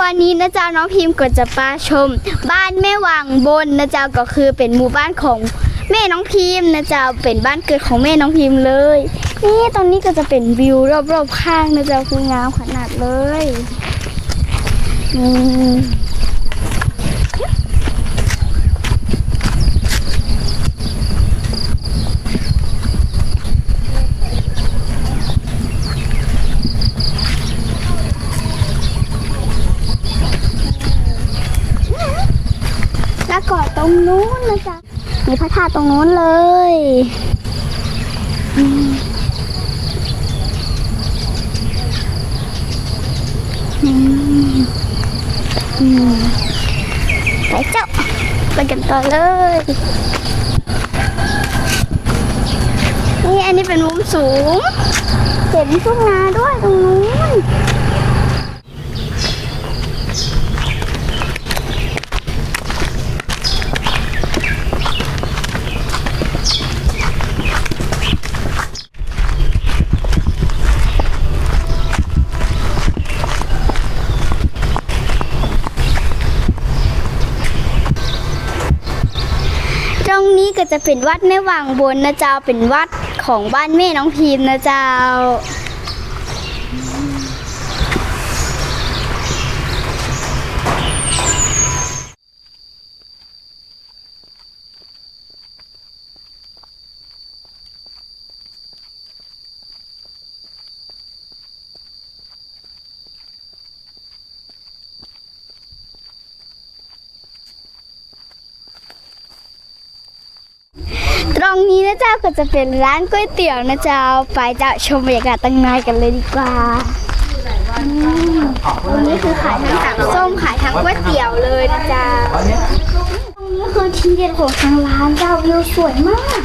วันนี้นะจ๊ะน้องพิมพ์ก็จะปาชม บ้านแม่วังบนนะจ๊ะก็คือเป็นหมู่บ้านของแม่น้องพิมพ์นะจ๊ะเป็นบ้านเกิดของแม่น้องพิมพ์เลย นี่ตรงนี้ก็จะเป็นวิวรอบๆข้างนะจ๊ะคืองามขนาดเลยอืมล้วก็ ตรงนู้นนะจ๊ะมีพระธาตุตรงนู้นเลยไปเจ้าไปกันต่อเลย นี่อันนี้เป็นมุมสูง เห็นทุ่งนาด้วยตรงนู้น ก็จะเป็นวัดแม่วางบนนะเจ้าเป็นวัดของบ้านแม่น้องพิมพ์นะเจ้า ต รงนี้นะเจ้าก็จะเป็นร้านก๋วยเตี๋ยวนะเจ้า ไปเจ้าชมบรรยากาศตั้งในกันเลยดีกว่าอืมตรงนี้คือขายทั้งตักส้มขายทั้งก๋วยเตี๋ยวเลยนะเจ้าตรงนี้คือทีเด็ดของทางร้านเจ้าวิวสวยมาก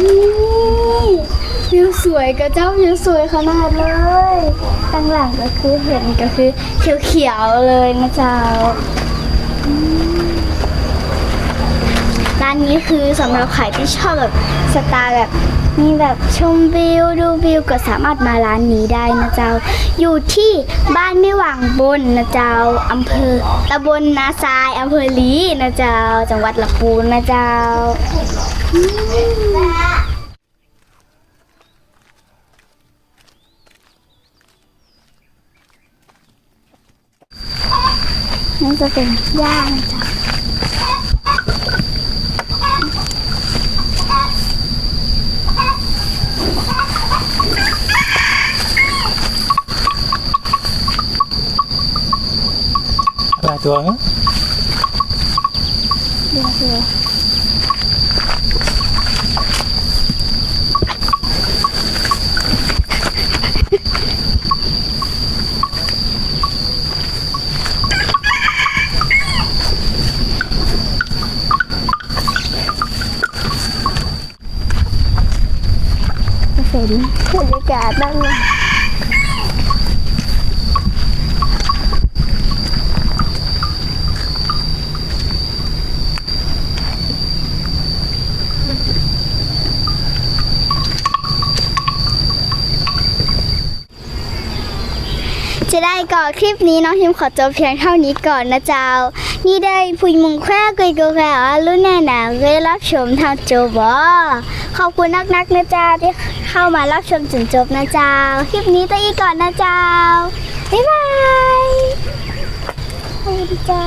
นี่วิวสวยกับเจ้าวิวสวยขนาดเลยข้างหลังก็คือเห็นก็คือเขียวๆเลยนะเจ้า ร้านนี้คือสำหรับใครที่ชอบแบบสไตล์แบบมีแบบชมวิวดูวิวก็สามารถมาร้านนี้ได้นะเจ้า อยู่ที่บ้านไม่หวังบนนะเจ้าอำเภอตำบลนาทรายอำเภอลีนะเจ้า จังหวัดลำพูนนะเจ้า อืมนี่จะเป็นย่านะเจ้าหลายตัวนะเดี๋ยว ห็นบรรยากาศด้านหลังจะได้ก่อนคลิปนี้น้องพิมขอจบเพียงเท่านี้ก่อนนะเจ้า นี่ได้พูดมุงแควกุยกแค่รุ่นแน่หนาเคยรับชมทางจบอขอบคุณนักนักนะจ้าที่เข้ามารับชมจนจบนะจ้าคลิปนี้ตัอีกก่อนนะจ้าบ๊ายบายสวัสดีจ้า